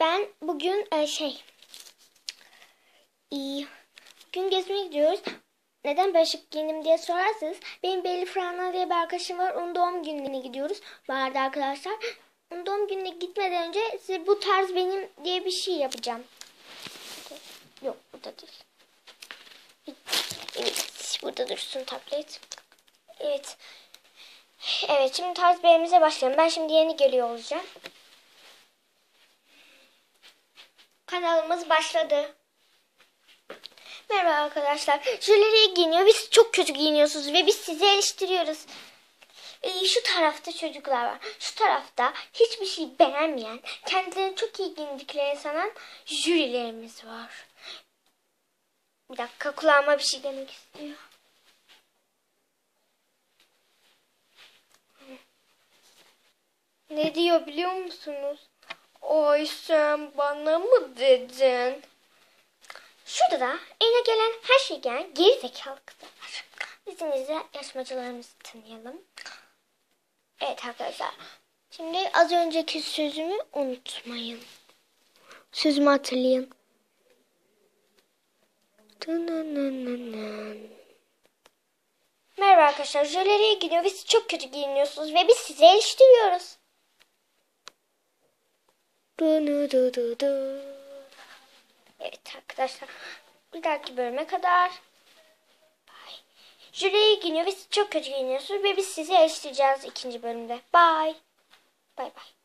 Ben bugün e, şey iyi. Bugün gezmeye gidiyoruz. Neden böyle şık giyindim diye sorarsanız benim Belli Frana diye bir arkadaşım var. Onun doğum gününe gidiyoruz. Vardı arkadaşlar. Onun doğum gününe gitmeden önce size bu tarz benim diye bir şey yapacağım. Yok burada değil. Evet burada dursun tablet. Evet. Evet şimdi tarz B'mize başlayalım. Ben şimdi yeni geliyor olacağım. Kanalımız başladı. Merhaba arkadaşlar. Jüleri giyiniyor. Biz çok kötü giyiniyorsunuz ve biz sizi eleştiriyoruz. Ee, şu tarafta çocuklar var. Şu tarafta hiçbir şey beğenmeyen, kendilerini çok iyi giyindiklerini sanan jürilerimiz var. Bir dakika kulağıma bir şey demek istiyor. Ne diyor biliyor musunuz? Ay sen bana mı dedin? Şurada da eline gelen her şey gelen geri zekalı kızlar var. İzninizle yarışmacılarımızı tanıyalım. Evet arkadaşlar. Şimdi az önceki sözümü unutmayın. Sözümü hatırlayın. Merhaba arkadaşlar. Jöleriye gidiyor ve siz çok kötü giyiniyorsunuz ve biz sizi eleştiriyoruz. Evet arkadaşlar. Bir dahaki bölüme kadar. Bye. Jüriye giyiniyor ve siz çok kötü giyiniyorsunuz ve biz sizi eleştireceğiz ikinci bölümde. Bye. Bye bye.